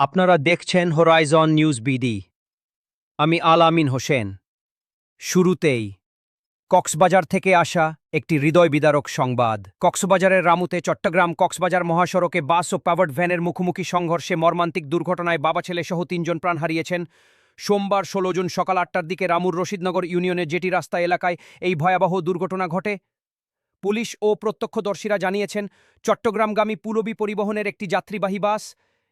আপনারা দেখছেন horizon news BD আমি আল আমিন হোসেন। শুরুতেই কক্সবাজার থেকে আসা একটি হৃদয় বিদারক সংবাদ। কক্সবাজারের রামুতে চট্টগ্রাম কক্সবাজার মহাসড়কে বাস ও পাওয়ার্ড ভ্যানের মুখোমুখি সংঘর্ষে মর্মান্তিক দুর্ঘটনায় বাবা ছেলে সহ তিনজন প্রাণ হারিয়েছেন। সোমবার ষোলো জুন সকাল আটটার দিকে রামুর রশিদনগর ইউনিয়নের জেটি রাস্তা এলাকায় এই ভয়াবহ দুর্ঘটনা ঘটে। পুলিশ ও প্রত্যক্ষদর্শীরা জানিয়েছেন, চট্টগ্রামগামী পুলবি পরিবহনের একটি যাত্রীবাহী বাস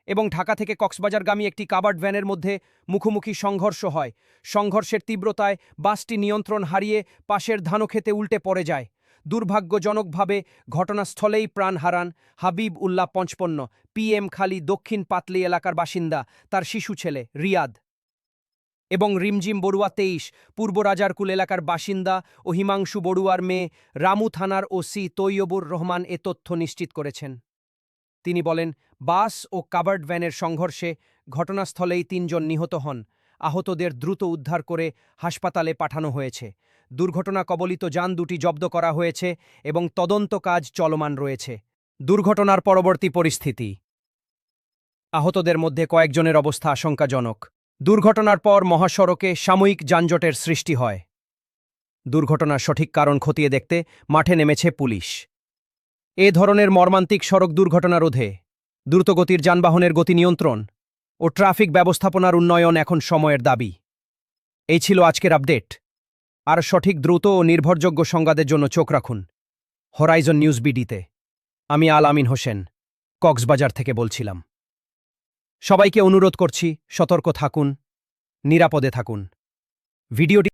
এবং ঢাকা থেকে কক্সবাজারগামী একটি কাবার্ড ভ্যানের মধ্যে মুখোমুখি সংঘর্ষ হয়। সংঘর্ষের তীব্রতায় বাসটি নিয়ন্ত্রণ হারিয়ে পাশের ধানক্ষেতে উল্টে পড়ে যায়। দুর্ভাগ্যজনকভাবে ঘটনাস্থলেই প্রাণ হারান হাবিব উল্লাহ পঞ্চপন্ন, পিএম খালি দক্ষিণ পাতলি এলাকার বাসিন্দা, তার শিশু ছেলে, রিয়াদ এবং রিমজিম বড়ুয়া তেইশ, পূর্ব রাজারকুল এলাকার বাসিন্দা ও হিমাংশু বড়ুয়ার মেয়ে রামু থানার ওসি তৈয়বুর রহমান এ তথ্য নিশ্চিত করেছেন। তিনি বলেন, বাস ও কাভার্ড ভ্যানের সংঘর্ষে ঘটনাস্থলেই তিনজন নিহত হন। আহতদের দ্রুত উদ্ধার করে হাসপাতালে পাঠানো হয়েছে। দুর্ঘটনা কবলিত যান দুটি জব্দ করা হয়েছে এবং তদন্ত কাজ চলমান রয়েছে। দুর্ঘটনার পরবর্তী পরিস্থিতি। আহতদের মধ্যে কয়েকজনের অবস্থা আশঙ্কাজনক। দুর্ঘটনার পর মহাসড়কে সাময়িক যানজটের সৃষ্টি হয়। দুর্ঘটনার সঠিক কারণ খতিয়ে দেখতে মাঠে নেমেছে পুলিশ। এ ধরনের মর্মান্তিক সড়ক দুর্ঘটনা রোধে দ্রুতগতির যানবাহনের গতি নিয়ন্ত্রণ ও ট্রাফিক ব্যবস্থাপনার উন্নয়ন এখন সময়ের দাবি। এই ছিল আজকের আপডেট। আর সঠিক, দ্রুত ও নির্ভরযোগ্য সংবাদের জন্য চোখ রাখুন হরাইজন নিউজ বিডিতে আমি আল আমিন হোসেন, কক্সবাজার থেকে বলছিলাম। সবাইকে অনুরোধ করছি, সতর্ক থাকুন, নিরাপদে থাকুন। ভিডিওটি